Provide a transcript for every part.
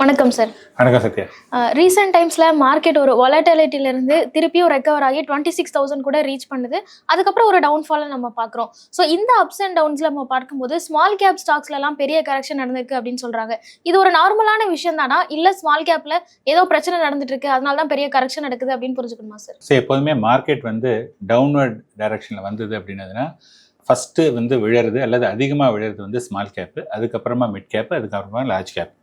வணக்கம் சார் வணக்கம் சத்யா. ரீசெண்ட் டைம்ஸ்ல மார்க்கெட் ஒரு இருந்து திருப்பியும் ரெக்கவர் ஆகி டுவெண்ட்டி சிக்ஸ் தௌசண்ட் கூட ரீச் பண்ணுது. அதுக்கப்புறம் ஒரு டவுன்ஃபாலை நம்ம பார்க்குறோம். ஸோ இந்த அப்ஸ் அண்ட் டவுன்ஸ்ல நம்ம பார்க்கும்போது ஸ்மால் கேப் ஸ்டாக்ஸ்ல எல்லாம் பெரிய கரெக்ஷன் நடந்திருக்கு அப்படின்னு சொல்றாங்க. இது ஒரு நார்மலான விஷயம் தானா இல்ல ஸ்மால் கேப்ல ஏதோ பிரச்சனை நடந்துட்டு இருக்கு அதனால தான் பெரிய கரெக்ஷன் நடக்குது அப்படின்னு புரிஞ்சுக்கணுமா சார் ஸோ எப்போதுமே மார்க்கெட் வந்து டவுன்வர்ட் டைரக்ஷனில் வந்தது அப்படின்னதுன்னா ஃபஸ்ட்டு வந்து விழறது அல்லது அதிகமாக விழறது வந்து ஸ்மால் கேப்பு அதுக்கப்புறமா மிட் கேப்பு அதுக்கப்புறமா லார்ஜ் கேப்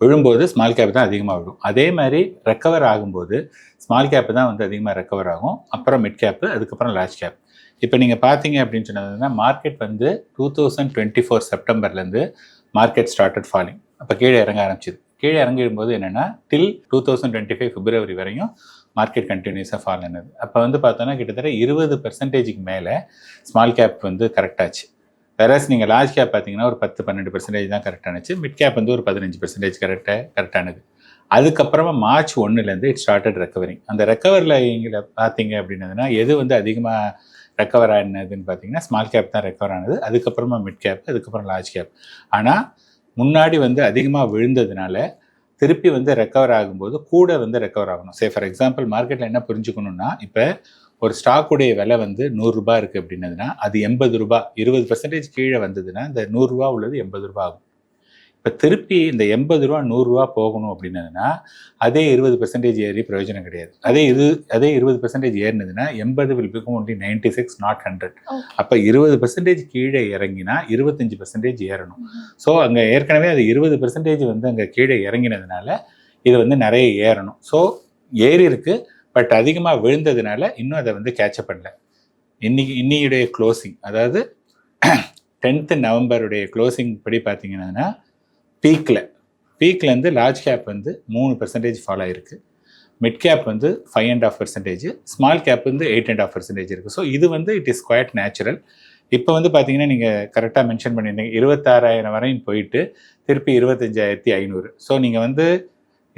விழும்போது ஸ்மால் கேப் தான் அதிகமாக விழும். அதே மாதிரி ரெக்கவர் ஆகும்போது ஸ்மால் கேப்பு தான் வந்து அதிகமாக ரெக்கவர் ஆகும். அப்புறம் மிட் கேப்பு அதுக்கப்புறம் லார்ஜ் கேப் இப்போ நீங்கள் பார்த்தீங்க அப்படின்னு சொன்னதுன்னா மார்க்கெட் வந்து டூ தௌசண்ட் டுவெண்ட்டி ஃபோர் செப்டம்பர்லேருந்து மார்க்கெட் ஸ்டார்டட் ஃபாலிங் அப்போ கீழே இறங்க ஆரம்பிச்சிது. கீழே இறங்கிடும்போது என்னென்னா till two thousand twenty five பிப்ரவரி வரையும் மார்க்கெட் கண்டினியூஸாக ஃபால் ஆனது அப்போ வந்து பார்த்தோன்னா கிட்டத்தட்ட இருபது பெர்சன்டேஜுக்கு மேலே ஸ்மால் கேப் வந்து கரெக்டாச்சு வேறஸ் நீங்கள் லார்ஜ் கேப் பார்த்தீங்கன்னா ஒரு பத்து பன்னெண்டு பெர்சன்டேஜ் தான் கரெக்டானுச்சு மிட் கேப் வந்து ஒரு பதினஞ்சு பர்சன்டேஜ் கரெக்டாக கரெக்டானது அதுக்கப்புறமா மார்ச் ஒன்றுலேருந்து இட் ஸ்டார்டட் ரெக்கவரிங் அந்த ரெக்கவரில் எங்களை பார்த்தீங்க அப்படின்னதுன்னா எது வந்து அதிகமாக ரெக்கவர் ஆனதுன்னு பார்த்தீங்கன்னா ஸ்மால் கேப் தான் ரெக்கவர் ஆனது. அதுக்கப்புறமா மிட் கேப் அதுக்கப்புறம் லார்ஜ் கேப் ஆனால் முன்னாடி வந்து அதிகமாக விழுந்ததுனால திருப்பி வந்து ரெக்கவர் ஆகும்போது கூட வந்து ரெக்கவர் ஆகணும். சே ஃபார் எக்ஸாம்பிள் மார்க்கெட்டில் என்ன புரிஞ்சுக்கணும்னா இப்போ ஒரு ஸ்டாக்குடைய விலை வந்து நூறுரூபா இருக்குது அப்படின்னதுன்னா அது எண்பது ரூபாய் இருபது பர்சன்டேஜ் கீழே வந்ததுன்னா இந்த நூறுரூவா உள்ளது எண்பது ரூபா ஆகும். இப்போ திருப்பி இந்த எண்பது ரூபா நூறுரூவா போகணும் அப்படின்னதுன்னா அதே இருபது பர்சன்டேஜ் ஏறி பிரயோஜனம் கிடையாது. அதே இது அதே இருபது பர்சன்டேஜ் ஏறினதுன்னா எண்பது will become only ninety six not hundred. அப்போ இருபது பர்சன்டேஜ் கீழே இறங்கினா இருபத்தஞ்சு பர்சன்டேஜ் ஏறணும். ஸோ அங்கே ஏற்கனவே அது இருபது பர்சன்டேஜ் வந்து அங்கே கீழே இறங்கினதுனால இது வந்து நிறைய ஏறணும். ஸோ ஏறி இருக்கு. பட் அதிகமாக விழுந்ததுனால இன்னும் அதை வந்து கேட்சப் பண்ணல. இன்னைக்கு இன்னையுடைய க்ளோசிங் அதாவது டென்த்து நவம்பருடைய க்ளோசிங் படி பார்த்தீங்கன்னா பீக்கில் பீக்லேருந்து லார்ஜ் கேப் வந்து மூணு பர்சன்டேஜ் ஃபாலோ ஆயிருக்கு. மிட் கேப் வந்து five and half percentage small cap வந்து எயிட் அண்ட் ஆஃப் பர்சன்டேஜ் இருக்குது ஸோ இது வந்து இட் இஸ் குவாய்ட் நேச்சுரல் இப்போ வந்து பார்த்தீங்கன்னா நீங்கள் கரெக்டாக மென்ஷன் பண்ணியிருந்தீங்க இருபத்தாறாயிரம் வரையும் போயிட்டு திருப்பி இருபத்தஞ்சாயிரத்தி ஐநூறு. ஸோ நீங்கள் வந்து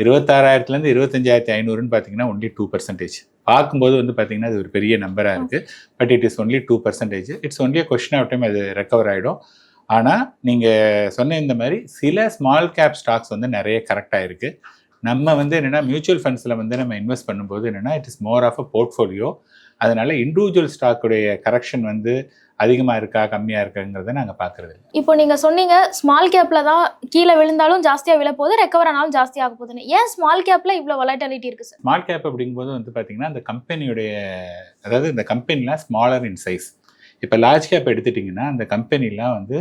இருபத்தாறாயிரத்துலேருந்து இருபத்தஞ்சாயிரத்தி ஐநூறுன்னு பார்த்தீங்கன்னா ஒன்லி டூ பர்சன்டேஜ் பார்க்கும்போது வந்து பார்த்தீங்கன்னா அது ஒரு பெரிய நம்பராக இருக்குது but it is only two percentage it's only question of time அது ரெக்கவர் ஆகிடும் ஆனால் நீங்கள் சொன்ன இந்த மாதிரி சில ஸ்மால் கேப் ஸ்டாக்ஸ் வந்து நிறைய கரெக்டாக இருக்குது நம்ம வந்து என்னென்னா மியூச்சுவல் ஃபண்ட்ஸில் வந்து நம்ம இன்வெஸ்ட் பண்ணும்போது என்னென்னா it is more of a portfolio அதனால் இண்டிவிஜுவல் ஸ்டாக்குடைய கரெக்ஷன் வந்து அதிகமாக இருக்கா கம்மியாக இருக்காங்கிறத நாங்கள் பார்க்குறது இப்போ நீங்க சொன்னீங்க ஸ்மால் கேப்ல தான் கீழே விழுந்தாலும் ஜாஸ்தியா விழ போகுது ரெக்கவர் ஆனாலும் ஜாஸ்தி ஆக போகுதுன்னு. ஏன் ஸ்மால் கேப்ல இவ்வளவு volatility இருக்கு சார் ஸ்மால் கேப் அப்படிங்கும்போது வந்து பார்த்தீங்கன்னா அந்த கம்பெனியுடைய அதாவது இந்த கம்பெனிலாம் ஸ்மாலர் இன் சைஸ் இப்போ லார்ஜ் கேப் எடுத்துட்டிங்கன்னா அந்த கம்பெனிலாம் வந்து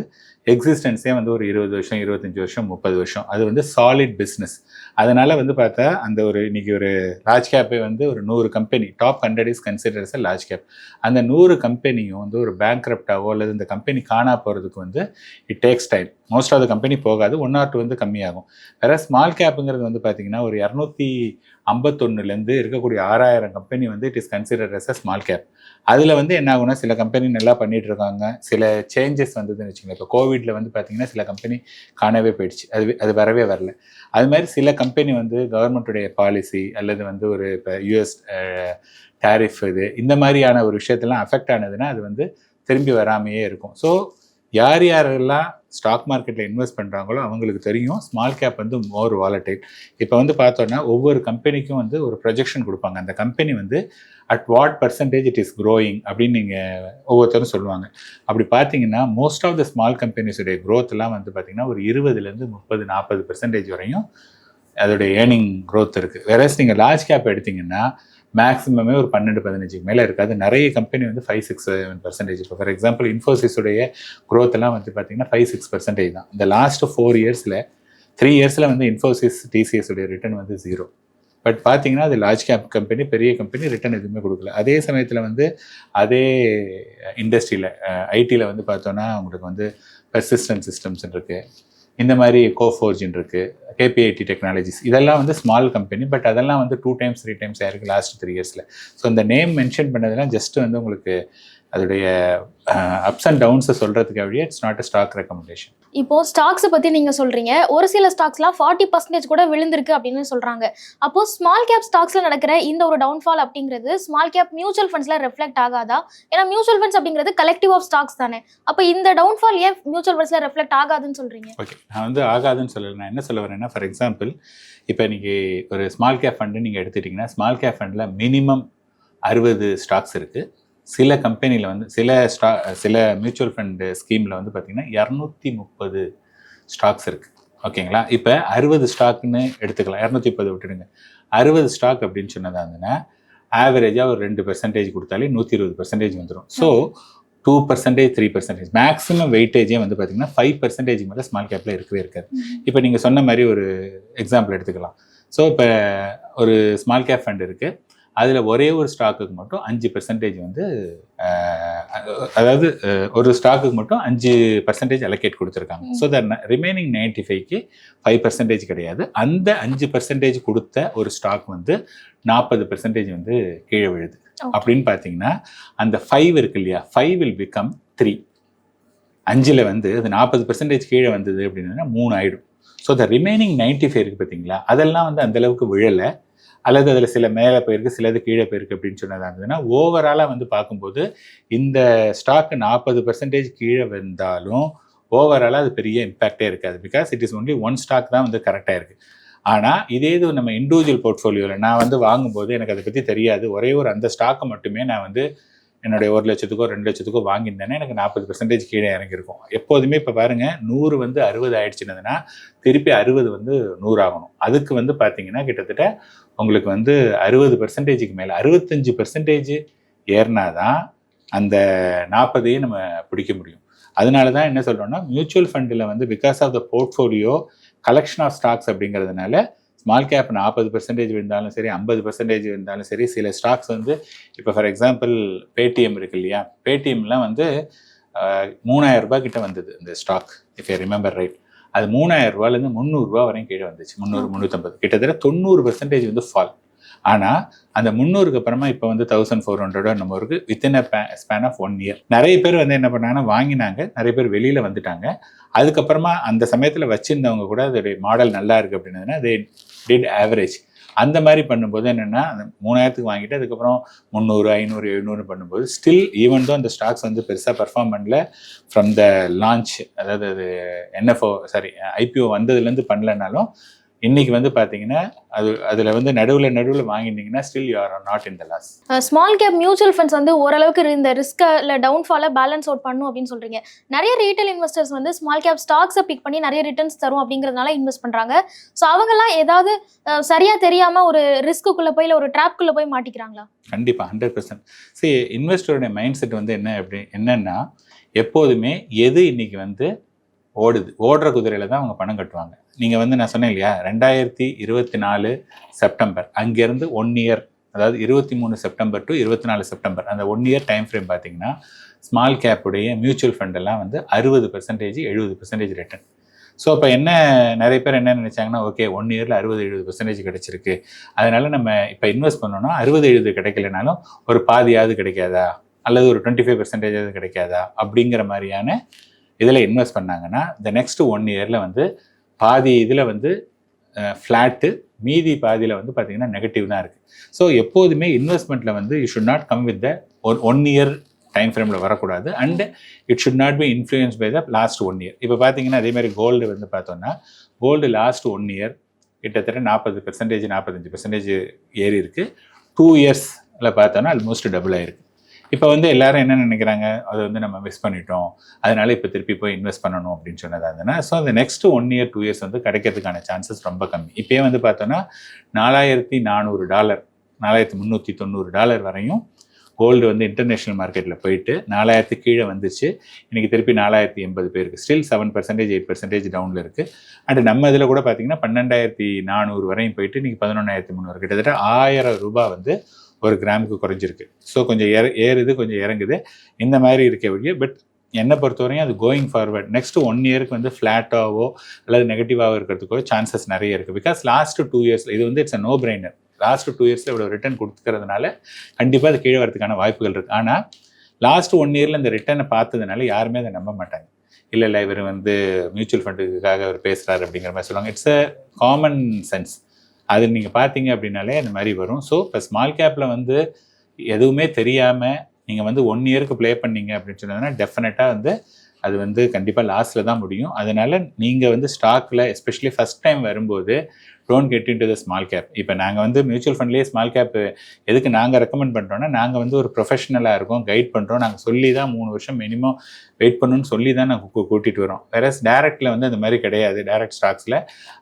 எக்ஸிஸ்டன்ஸே வந்து ஒரு இருபது வருஷம் இருபத்தஞ்சி வருஷம் முப்பது வருஷம். அது வந்து சாலிட் பிஸ்னஸ் அதனால் வந்து பார்த்தா அந்த ஒரு இன்றைக்கி ஒரு லார்ஜ் கேப்பே வந்து ஒரு நூறு company top hundred is considers large cap அந்த நூறு கம்பெனியும் வந்து ஒரு பேங்க்ரப்டாவோ அல்லது இந்த கம்பெனி காணா போகிறதுக்கு வந்து it takes time most of the company போகாது ஒன் ஆர் டூ வந்து கம்மியாகும். வேற ஸ்மால் கேப்புங்கிறது வந்து பார்த்தீங்கன்னா ஒரு இரநூத்தி ஐம்பத்தொன்னுலேருந்து இருக்கக்கூடிய ஆறாயிரம் கம்பெனி வந்து it is consider as small cap அதில் வந்து என்ன ஆகும்னா சில கம்பெனி நல்லா பண்ணிட்டு இருக்காங்க சில சேஞ்சஸ் வந்ததுன்னு வச்சுக்கோங்க. இப்போ கோவிட்ல வந்து பார்த்தீங்கன்னா சில கம்பெனி காணவே போயிடுச்சு. அது அது வரவே வரல. அது மாதிரி சில கம்பெனி வந்து கவர்மெண்ட்டுடைய பாலிசி அல்லது வந்து ஒரு இப்போ யூஎஸ் டேரிஃப் இது இந்த மாதிரியான ஒரு விஷயத்தெல்லாம் அஃபெக்ட் ஆனதுன்னா அது வந்து திரும்பி வராமையே இருக்கும். ஸோ யார் யாரெல்லாம் ஸ்டாக் மார்க்கெட்டில் இன்வெஸ்ட் பண்ணுறாங்களோ அவங்களுக்கு தெரியும். ஸ்மால் கேப் வந்து மோர் வாலட்டைல் இப்போ வந்து பார்த்தோன்னா ஒவ்வொரு கம்பெனிக்கும் வந்து ஒரு ப்ரொஜெக்ஷன் கொடுப்பாங்க. அந்த கம்பெனி வந்து at what percentage it is growing அப்படின்னு நீங்கள் ஒவ்வொருத்தரும் சொல்லுவாங்க. அப்படி பார்த்தீங்கன்னா மோஸ்ட் ஆஃப் த ஸ்மால் கம்பெனிஸுடைய க்ரோத்லாம் வந்து பார்த்தீங்கன்னா ஒரு இருபதுலேருந்து முப்பது நாற்பது பர்சன்டேஜ் வரையும் அதோடைய ஏர்னிங் க்ரோத் இருக்குது வேறஸ் நீங்கள் லார்ஜ் கேப் எடுத்திங்கன்னா மேக்ஸிமமே ஒரு பன்னெண்டு பதினஞ்சுக்கு மேலே இருக்காது. நிறைய கம்பெனி வந்து ஃபைவ் சிக்ஸ் செவன் பர்சன்டேஜ் இப்போ ஃபார் எக்ஸாம்பிள் இன்ஃபோசிஸுடைய க்ரோத் எல்லாம் வந்து பார்த்தீங்கன்னா ஃபைவ் சிக்ஸ் பர்சன்டேஜ் தான். இந்த லாஸ்ட் ஃபோர் இயர்ஸில் த்ரீ இயர்ஸில் வந்து இன்ஃபோசிஸ் டிசிஎஸ் உடைய ரிட்டர்ன் வந்து ஜீரோ பட் பார்த்தீங்கன்னா அது லார்ஜ் கேப் கம்பெனி பெரிய கம்பெனி ரிட்டர்ன் எதுவுமே கொடுக்கல. அதே சமயத்தில் வந்து அதே இண்டஸ்ட்ரியில் ஐடியில் வந்து பார்த்தோன்னா உங்களுக்கு வந்து பெர்சிஸ்டன்ட் சிஸ்டம்ஸ் இருக்குது இந்த மாதிரி கோஃபோர்ஜின் இருக்குது கேபிஐடி டெக்னாலஜிஸ் இதெல்லாம் வந்து ஸ்மால் கம்பெனி பட் அதெல்லாம் வந்து டூ டைம்ஸ் த்ரீ டைம்ஸ் ஆயிருக்கு லாஸ்ட் த்ரீ இயர்ஸில் ஸோ இந்த நேம் மென்ஷன் பண்ணதெல்லாம் ஜஸ்ட் வந்து உங்களுக்கு அதோடைய அப்ஸ் அண்ட் டவுன்ஸை சொல்கிறதுக்கு வழியே it's not a stock recommendation இப்போ ஸ்டாக்ஸ் பத்தி நீங்க சொல்றீங்க. ஒரு சில ஸ்டாக்ஸ்லாம் ஃபார்ட்டி பர்சன்டேஜ் கூட விழுந்திருக்கு அப்படின்னு சொல்றாங்க. அப்போ ஸ்மால் கேப் ஸ்டாக்ஸ்ல நடக்கிற இந்த ஒரு டவுன்ஃபால் அப்படிங்கிறது ஸ்மால் கேப் மியூச்சுவல் ஃபண்ட்ஸ்ல ரெஃப்ளெக்ட் ஆகாதா? ஏன்னா மியூச்சுவல் ஃபண்ட்ஸ் அப்படிங்கிறது கலெக்டிவ் ஆஃப் ஸ்டாக்ஸ் தானே. அப்போ இந்த டவுன்ஃபால் ஏன் மியூச்சுவல் ஃபண்ட்ஸ்ல ரெஃப்ளெக்ட் ஆகாதுன்னு சொல்றீங்க? ஓகே நான் வந்து ஆகாதுன்னு சொல்லலை. நான் என்ன சொல்ல வரேன்னா ஃபார் எக்ஸாம்பிள் இப்போ நீங்கள் ஒரு ஸ்மால் கேப் ஃபண்டு நீங்கள் எடுத்துட்டிங்கன்னா ஸ்மால் கேப் ஃபண்டில் மினிமம் அறுபது ஸ்டாக்ஸ் இருக்குது சில கம்பெனியில் வந்து சில ஸ்டா சில மியூச்சுவல் ஃபண்டு ஸ்கீமில் வந்து பார்த்திங்கன்னா இரநூத்தி முப்பது ஸ்டாக்ஸ் இருக்குது ஓகேங்களா இப்போ அறுபது ஸ்டாக்னு எடுத்துக்கலாம். இரநூத்தி முப்பது விட்டுடுங்க. அறுபது ஸ்டாக் அப்படின்னு சொன்னதாங்கன்னா இருந்ததுன்னா ஆவரேஜாக ஒரு ரெண்டு பெர்சன்டேஜ் கொடுத்தாலே நூற்றி இருபது பெர்சன்டேஜ் வந்துடும் so two percentage three percentage maximum வெயிட்டேஜே வந்து பார்த்தீங்கன்னா ஃபைவ் பர்சன்டேஜ் மேலே ஸ்மால் கேப்பில் இருக்கவே இருக்காது. இப்போ நீங்கள் சொன்ன மாதிரி ஒரு எக்ஸாம்பிள் எடுத்துக்கலாம். ஸோ இப்போ ஒரு ஸ்மால் கேப் ஃபண்ட் இருக்குது அதில் ஒரே ஒரு ஸ்டாக்குக்கு மட்டும் அஞ்சு பெர்சன்டேஜ் வந்து அதாவது ஒரு ஸ்டாக்குக்கு மட்டும் அஞ்சு பர்சன்டேஜ் அலோகேட் கொடுத்துருக்காங்க. ஸோ த ரிமைனிங் நைன்டி ஃபைவ்க்கு ஃபைவ் பர்சன்டேஜ் கிடையாது. அந்த அஞ்சு பர்சன்டேஜ் கொடுத்த ஒரு ஸ்டாக் வந்து நாற்பது பெர்சன்டேஜ் வந்து கீழே விழுது. அப்படின்னு பார்த்தீங்கன்னா அந்த ஃபைவ் இருக்கு இல்லையா? ஃபைவ் வில் பிகம் த்ரீ அஞ்சில் வந்து அது நாற்பது பெர்சன்டேஜ் கீழே வந்தது அப்படின்னா மூணு ஆயிடும். So the remaining ninety five இருக்குது பார்த்தீங்களா? அதெல்லாம் வந்து அந்த அளவுக்கு விழலை. அல்லது அதில் சில மேலே போயிருக்கு சிலது கீழே போயிருக்கு அப்படின்னு சொன்னதாக இருந்ததுன்னா ஓவராலாக வந்து பார்க்கும்போது இந்த ஸ்டாக்கு நாற்பது பெர்சன்டேஜ் கீழே வந்தாலும் ஓவராலாக அது பெரிய இம்பேக்டே இருக்காது. Because it is only one stock தான் வந்து கரெக்டாக இருக்குது ஆனால் இதே இது நம்ம இண்டிவிஜுவல் போர்ட்ஃபோலியோவில் நான் வந்து வாங்கும்போது எனக்கு அதை பற்றி தெரியாது. ஒரே ஒரு அந்த ஸ்டாக்கை மட்டுமே நான் வந்து என்னுடைய ஒரு லட்சத்துக்கோ ரெண்டு லட்சத்துக்கோ வாங்கியிருந்தேன்னா எனக்கு நாற்பது பெர்சன்டேஜ் கீழே இறங்கியிருக்கும். எப்போதுமே இப்போ பாருங்கள் நூறு வந்து அறுபது ஆயிடுச்சுனதுன்னா திருப்பி அறுபது வந்து நூறு ஆகணும். அதுக்கு வந்து பார்த்தீங்கன்னா கிட்டத்தட்ட உங்களுக்கு வந்து அறுபது பெர்சன்டேஜுக்கு மேலே அறுபத்தஞ்சு பெர்சன்டேஜ் ஏறினாதான் அந்த நாற்பதையும் நம்ம பிடிக்க முடியும். அதனால தான் என்ன சொல்கிறோம்னா மியூச்சுவல் ஃபண்டில் வந்து because of the portfolio collection of stocks அப்படிங்கிறதுனால ஸ்மால் கேப் நாற்பது பர்சன்டேஜ் இருந்தாலும் சரி ஐம்பது பர்சன்டேஜ் இருந்தாலும் சரி சில ஸ்டாக்ஸ் வந்து இப்போ ஃபார் எக்ஸாம்பிள் பேடிஎம் இருக்கு இல்லையா? பேடிஎம்லாம் வந்து மூணாயிரம் ரூபாய் கிட்ட வந்தது இந்த stock if I remember right அது மூணாயிரம் ரூபாயிலேருந்து முந்நூறுரூவா வரையும் கீழே வந்துச்சு. முந்நூறு முந்நூற்றம்பது கிட்டத்தட்ட தொண்ணூறு பர்சன்டேஜ் வந்து ஃபால் ஆனால் அந்த முந்நூறுக்கு அப்புறமா இப்போ வந்து தௌசண்ட் ஃபோர் ஹண்ட்ரடோ நம்ம இருக்கு. Within a span of one year நிறைய பேர் வந்து என்ன பண்ணாங்கன்னா வாங்கினாங்க. நிறைய பேர் வெளியில் வந்துட்டாங்க. அதுக்கப்புறமா அந்த சமயத்தில் வச்சிருந்தவங்க கூட அதோடைய மாடல் நல்லா இருக்குது அப்படின்னதுன்னா தே டிட் ஆவரேஜ் அந்த மாதிரி பண்ணும்போது என்னென்னா அந்த மூணாயிரத்துக்கு வாங்கிட்டு அதுக்கப்புறம் முந்நூறு ஐநூறு எழுநூறு பண்ணும்போது ஸ்டில் ஈவன் தான் அந்த ஸ்டாக்ஸ் வந்து பெருசாக பர்ஃபார்ம் பண்ணல ஃப்ரம் த லான்ச் அதாவது அது என்எஃப்ஓ சாரி ஐபிஓ வந்ததுலேருந்து பண்ணலனாலும் இன்னைக்கு வந்து பார்த்தீங்கன்னா அது அதில் வந்து நடுவில் நடுவில் வாங்கினீங்கன்னா still you are not in the loss small cap mutual funds வந்து ஓரளவுக்கு இந்த ரிஸ்க் இல்ல டவுன்ஃபாலை பேலன்ஸ் அவுட் பண்ணும் அப்படின்னு சொல்றீங்க. நிறைய ரீட்டைல் இன்வெஸ்டர்ஸ் வந்து ஸ்மால் கேப் ஸ்டாக்ஸை பிக் பண்ணி நிறைய ரிட்டர்ன்ஸ் தரும் அப்படிங்கிறதுனால இன்வெஸ்ட் பண்றாங்க. ஸோ அவங்கெல்லாம் ஏதாவது அஹ், சரியா தெரியாம ஒரு ரிஸ்க்குள்ள போய் இல்ல ஒரு ட்ராப்குள்ள போய் மாட்டிக்கிறாங்களா? கண்டிப்பாக ஹண்ட்ரட் பர்சன்ட் சரி இன்வெஸ்டருடைய மைண்ட் செட் வந்து என்ன எப்படி என்னன்னா எப்போதுமே எது இன்னைக்கு வந்து ஓடுது ஓடுற குதிரையில தான் அவங்க பணம் கட்டுவாங்க. நீங்கள் வந்து நான் சொன்னேன் இல்லையா ரெண்டாயிரத்தி இருபத்தி நாலு செப்டம்பர். அங்கேருந்து ஒன் இயர் அதாவது இருபத்தி மூணு செப்டம்பர் டு இருபத்தி நாலு செப்டம்பர். அந்த ஒன் இயர் டைம் ஃப்ரேம் பார்த்தீங்கன்னா ஸ்மால் கேப்புடைய மியூச்சுவல் ஃபண்டெல்லாம் வந்து அறுபது பெர்சன்டேஜ் எழுபது பெர்சன்டேஜ் ரிட்டர்ன் ஸோ அப்போ என்ன நிறைய பேர் என்ன நினச்சாங்கன்னா ஓகே ஒன் இயரில் அறுபது எழுபது பர்சன்டேஜ் கிடச்சிருக்கு. அதனால் நம்ம இப்போ இன்வெஸ்ட் பண்ணோம்னா அறுபது எழுபது கிடைக்கலனாலும் ஒரு பாதியாவது கிடைக்காதா? அல்லது ஒரு டுவெண்ட்டி ஃபைவ் பெர்சன்டேஜாவது கிடைக்காதா? அப்படிங்கிற மாதிரியான இதில் இன்வெஸ்ட் பண்ணாங்கன்னா இந்த நெக்ஸ்ட் ஒன் இயரில் வந்து பாதி இதில் வந்து ஃப்ளாட்டு மீதி பாதியில் வந்து பார்த்தீங்கன்னா நெகட்டிவ் தான் இருக்குது ஸோ எப்போதுமே இன்வெஸ்ட்மெண்ட்டில் வந்து you should not come with the one one year time ஃப்ரேமில் வரக்கூடாது. And it should not be influence by the last one year இப்போ பார்த்தீங்கன்னா அதே மாதிரி கோல்டு வந்து பார்த்தோன்னா கோல்டு லாஸ்ட் ஒன் இயர் கிட்டத்தட்ட நாற்பது பெர்சன்டேஜ் நாற்பத்தஞ்சு பெர்சன்டேஜ் ஏறி இருக்குது டூ இயர்ஸில் பார்த்தோன்னா ஆல்மோஸ்ட் டபுள் ஆயிருக்கு. இப்போ வந்து எல்லாரும் என்ன நினைக்கிறாங்க? அதை வந்து நம்ம மிஸ் பண்ணிட்டோம். அதனால இப்போ திருப்பி போய் இன்வெஸ்ட் பண்ணணும் அப்படின்னு சொன்னதாக இருந்ததுன்னா ஸோ அந்த next one year two years வந்து கிடைக்கிறதுக்கான சான்சஸ் ரொம்ப கம்மி. இப்போயே வந்து பார்த்தோன்னா நாலாயிரத்தி நானூறு டாலர் நாலாயிரத்தி முந்நூற்றி தொண்ணூறு டாலர் வரையும் கோல்டு வந்து இன்டர்நேஷ்னல் மார்க்கெட்டில் போயிட்டு நாலாயிரத்து கீழே வந்துச்சு. இன்றைக்கி திருப்பி நாலாயிரத்தி எண்பது பேருக்கு still seven percentage eight percentage டவுனில் இருக்குது அண்ட் நம்ம இதில் கூட பார்த்தீங்கன்னா பன்னெண்டாயிரத்தி நானூறு வரையும் போயிட்டு இன்றைக்கி பதினொன்றாயிரத்தி முந்நூறு கிட்டத்தட்ட ஆயிரம் ரூபாய் வந்து ஒரு கிராமுக்கு குறைஞ்சிருக்கு. ஸோ கொஞ்சம் ஏற ஏறுது கொஞ்சம் இறங்குது. இந்த மாதிரி இருக்க வழியே பட் என்னை பொறுத்தவரையும் அது கோயிங் ஃபார்வர்ட் நெக்ஸ்ட் ஒன் இயருக்கு வந்து ஃப்ளாட்டாவோ அல்லது நெகட்டிவாகவோ இருக்கிறதுக்கோ சான்சஸ் நிறைய இருக்குது பிகாஸ் லாஸ்ட் டூ இயர்ஸ் இது வந்து it's a no brainer last two இயர்ஸில் இவ்வளோ ரிட்டர்ன் கொடுத்துக்கிறதுனால கண்டிப்பாக அது கீழே வரதுக்கான வாய்ப்புகள் இருக்குது ஆனால் லாஸ்ட் ஒன் இயரில் இந்த ரிட்டர்னை பார்த்ததுனால யாருமே அதை நம்ப மாட்டாங்க. இல்லை இல்லை இவர் வந்து மியூச்சுவல் ஃபண்டுக்காக அவர் பேசுகிறாரு அப்படிங்கிற மாதிரி சொல்லுவாங்க. இட்ஸ் அ காமன் சென்ஸ் அது நீங்கள் பார்த்தீங்க அப்படின்னாலே அந்த மாதிரி வரும். ஸோ இப்போ ஸ்மால் கேப்பில் வந்து எதுவுமே தெரியாமல் நீங்கள் வந்து ஒன் இயருக்கு ப்ளே பண்ணீங்க அப்படின்னு சொன்னதுன்னா டெஃபினட்டாக வந்து அது வந்து கண்டிப்பாக லாஸில் தான் முடியும். அதனால் நீங்கள் வந்து ஸ்டாக்கில் எஸ்பெஷலி ஃபஸ்ட் டைம் வரும்போது don't get into the small cap இப்போ நாங்கள் வந்து மியூச்சுவல் ஃபண்ட்லேயே ஸ்மால் கேப் எதுக்கு நாங்கள் ரெக்கமெண்ட் பண்ணுறோன்னா நாங்கள் வந்து ஒரு ப்ரொஃபஷனலாக இருக்கோம் கைட் பண்ணுறோம் நாங்கள் சொல்லி தான் மூணு வருஷம் மினிமம் வெயிட் பண்ணணும்னு சொல்லி தான் நாங்கள் கூ- கூட்டிட்டு வரோம். வேற டேரக்டில் வந்து அந்த மாதிரி கிடையாது. டேரக்ட் ஸ்டாக்ஸில்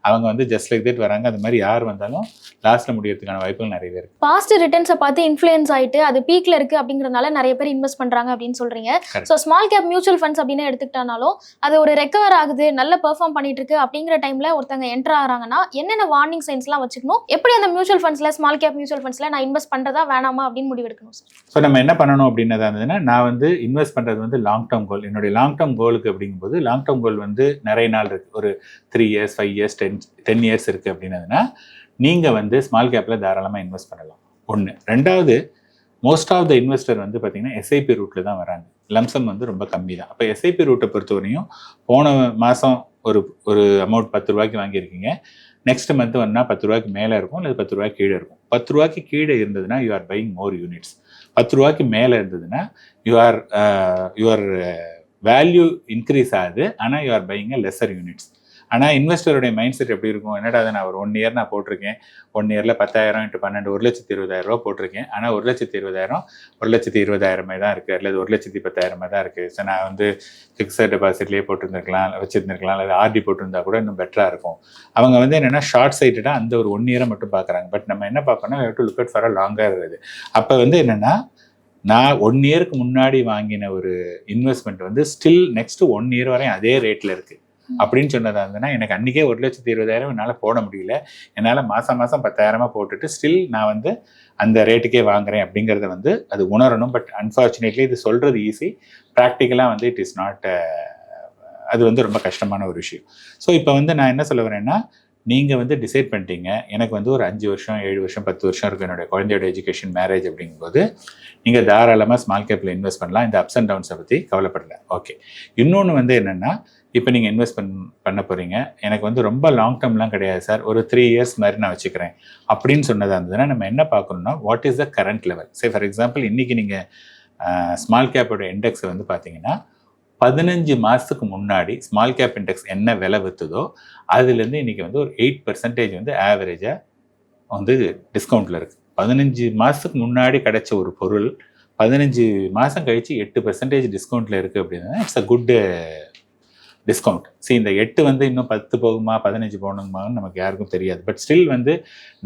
அவங்க வந்து ஜஸ்ட் லைக் தட் வராங்க. அது மாதிரி யார் வந்தாலும் லாஸ்ட்டில் முடியறதுக்கான வாய்ப்புகள் நிறையவே இருக்குது பாஸ்ட் ரிட்டர்ன்ஸை பார்த்து இன்ஃப்ளூயன்ஸ் ஆயிட்டு அது பீக்ல இருக்கு அப்படிங்கறதுனால நிறைய பேர் இன்வெஸ்ட் பண்றாங்க அப்படின்னு Correct. So small cap mutual funds அப்படின்னு எடுத்துக்கிட்டானாலும் அது ஒரு ரெக்கவர் ஆகுது நல்ல பெர்ஃபார்ம் பண்ணிட்டு இருக்கு அப்படிங்கிற டைம்ல ஒருத்தங்க என்டர் ஆகுறாங்கன்னா என்னென்ன வார்னிங் சைன்ஸ்லாம் வச்சுக்கணும். எப்படி அந்த மியூச்சுவல் ஃபண்ட்ஸ்ல ஸ்மால் கேப் மியூச்சுவல் ஃபண்ட்ஸ்ல நான் இன்வெஸ்ட் பண்றதா வேணாமா அப்படின்னு முடிவெடுக்கணும் சார் ஸோ நம்ம என்ன பண்ணணும் அப்படின்னதா இருந்ததுன்னா நான் வந்து இன்வெஸ்ட் பண்ணுறது வந்து லாங் டேர்ம் கோல் என்னுடைய லாங் டேர்ம் கோலுக்கு அப்படிங்கும்போது லாங் டேர்ம் கோல் வந்து நிறைய நாள் இருக்குது ஒரு three years five years ten ten years இருக்குது அப்படின்னதுன்னா நீங்கள் வந்து ஸ்மால் கேப்பில் தாராளமாக இன்வெஸ்ட் பண்ணலாம். ஒன்று ரெண்டாவது மோஸ்ட் ஆஃப் த இன்வெஸ்டர் வந்து பார்த்தீங்கன்னா எஸ்ஐபி ரூட்டில் தான் வராங்க. லம்சம் வந்து ரொம்ப கம்மி தான். அப்போ எஸ்ஐபி ரூட்டை பொறுத்தவரையும் போன மாதம் ஒரு ஒரு அமௌண்ட் பத்து ரூபாய்க்கு வாங்கியிருக்கீங்க. நெக்ஸ்ட் மந்த் வந்தா பத்து ரூபாய்க்கு மேலே இருக்கும் அல்லது பத்து ரூபாய்க்கு கீழே இருக்கும். பத்து ரூபாய்க்கு கீழே இருந்ததுன்னா you are buying more units பத்து ரூபாய்க்கு மேலே இருந்ததுன்னா you are your value increase ஆகுது ஆனால் you are buying lesser units ஆனால் இன்வெஸ்டருடைய மைண்ட் செட் எப்படி இருக்கும்? என்னடா அதை நான் ஒரு ஒன் இயர் நான் போட்டிருக்கேன். ஒன் இயரில் பத்தாயிரம் இன்ட்டு பன்னெண்டு ஒரு லட்சத்தி இருபதாயிரம் ரூபா போட்டிருக்கேன். ஆனால் ஒரு லட்சத்தி இருபதாயிரம் ஒரு லட்சத்தி இருபதாயிரமே தான் இருக்குது அல்லது ஒரு லட்சத்தி பத்தாயிரமே தான் இருக்குது ஸோ நான் வந்து ஃபிக்ஸட் டெபாசிட்லேயே போட்டிருந்துருக்கலாம் வச்சுருந்துருக்கலாம். அல்லது ஆர்டி போட்டிருந்தா கூட இன்னும் பெட்டராக இருக்கும். அவங்க வந்து என்னென்னா ஷார்ட் சைட்டடாக அந்த ஒரு ஒன் இயரை மட்டும் பார்க்குறாங்க பட் நம்ம என்ன பார்க்கணும் to look at for a longer அப்போ வந்து என்னென்னா நான் ஒன் இயருக்கு முன்னாடி வாங்கின ஒரு இன்வெஸ்ட்மெண்ட் வந்து ஸ்டில் நெக்ஸ்ட் ஒன் இயர் வரையும் அதே ரேட்டில் இருக்குது அப்படின்னு சொன்னதாக இருந்ததுன்னா எனக்கு அன்றைக்கே ஒரு லட்சத்தி இருபதாயிரம் என்னால் போட முடியல. என்னால் மாதம் மாதம் பத்தாயிரமாக போட்டுட்டு ஸ்டில் நான் வந்து அந்த ரேட்டுக்கே வாங்குறேன் அப்படிங்கிறத வந்து அது உணரணும். பட் அன்ஃபார்ச்சுனேட்லி இது சொல்கிறது ஈஸி ப்ராக்டிக்கலாக வந்து இட் இஸ் நாட் அது வந்து ரொம்ப கஷ்டமான ஒரு விஷயம். ஸோ இப்போ வந்து நான் என்ன சொல்ல வரேன்னா நீங்கள் வந்து டிசைட் பண்ணிட்டீங்க. எனக்கு வந்து ஒரு அஞ்சு வருஷம் ஏழு வருஷம் பத்து வருஷம் இருக்கும் என்னுடைய குழந்தையோட எஜுகேஷன் மேரேஜ் அப்படிங்கும்போது. நீங்கள் தாராளமாக ஸ்மால் கேப்பில் இன்வெஸ்ட் பண்ணலாம். இந்த அப்ஸ் அண்ட் டவுன்ஸை பற்றி கவலைப்படல. ஓகே இன்னொன்று வந்து என்னென்னா இப்போ நீங்கள் இன்வெஸ்ட் பண் பண்ண போகிறீங்க எனக்கு வந்து ரொம்ப லாங் டேர்ம்லாம் கிடையாது சார் ஒரு த்ரீ இயர்ஸ் மாதிரி நான் வச்சுக்கிறேன். அப்படின்னு சொன்னதாக இருந்ததுன்னா நம்ம என்ன பார்க்கணும்னா what is the current level say for example இன்றைக்கி நீங்கள் ஸ்மால் கேப்போட இண்டெக்ஸை வந்து பார்த்தீங்கன்னா பதினஞ்சு மாதத்துக்கு முன்னாடி ஸ்மால் கேப் இண்டெக்ஸ் என்ன விலை விற்றுதோ அதுலேருந்து இன்றைக்கி வந்து ஒரு எயிட் பர்சன்டேஜ் வந்து ஆவரேஜாக வந்து டிஸ்கவுண்ட்டில் இருக்குது பதினஞ்சு மாதத்துக்கு முன்னாடி கிடைச்ச ஒரு பொருள் பதினஞ்சு மாதம் கழித்து எட்டு பர்சன்டேஜ் டிஸ்கவுண்ட்டில் இருக்குது அப்படின்னா it's a good discount see இந்த எட்டு வந்து இன்னும் பத்து போகுமா பதினஞ்சு போகணுமான்னு நமக்கு யாருக்கும் தெரியாது. பட் ஸ்டில் வந்து